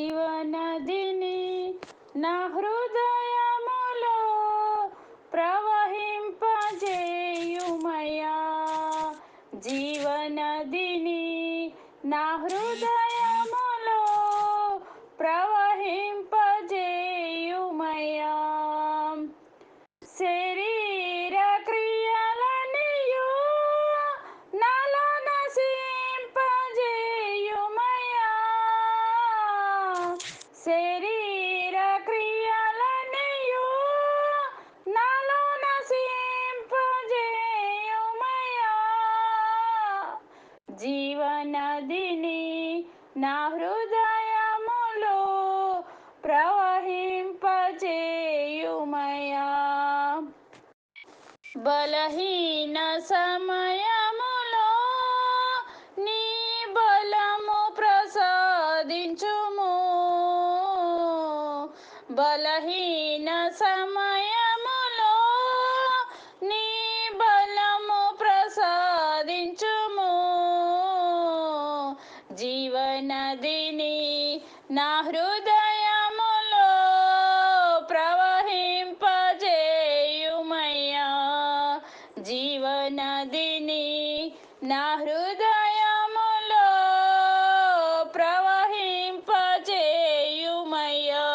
జీవనదిని నా హృదయములో ప్రవహింపజేయుమయా జీవనదిని నా హృదయములో ప్రవ జీవనదిని నా హృదయములో ప్రవహింపజేయుమయా. బలహీన సమయములో నీ బలము ప్రసాదించుము. బలహీన సమయ నదిని నా హృదయములో ప్రవహింపజేయుమయ్యా. జీవనదిని నా హృదయములో ప్రవహింపజేయుమయ్యా.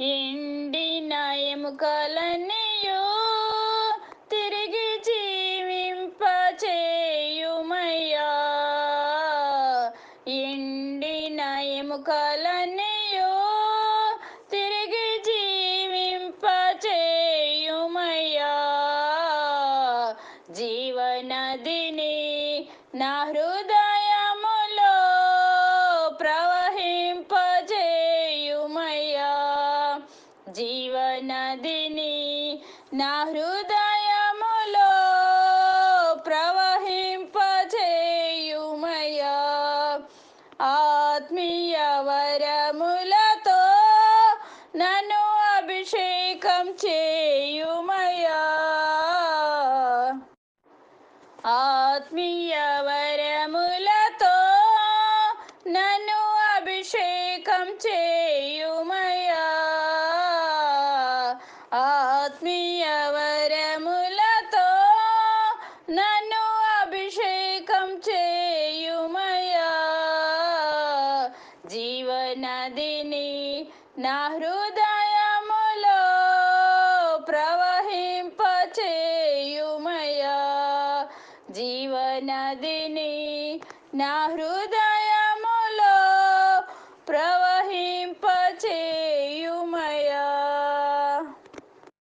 ఎండిన ఎముకలన్నీయు ఎండిన ఎముకలన్నీయు తిరిగి జీవింపచేయుమయ్యా. జీవనదిని నా హృదయములో ప్రవహింపజేయుమయ్యా జీవనదిని నా హృదయ ఆత్మీయ వరములతో నన్ను అభిషేకం చేయుమయా ఆత్మీయ వరములతో నన్ను అభిషేకం చే నదిని నా హృదయములో ప్రవహింపచేయుమయ జీవనదిని నా హృదయ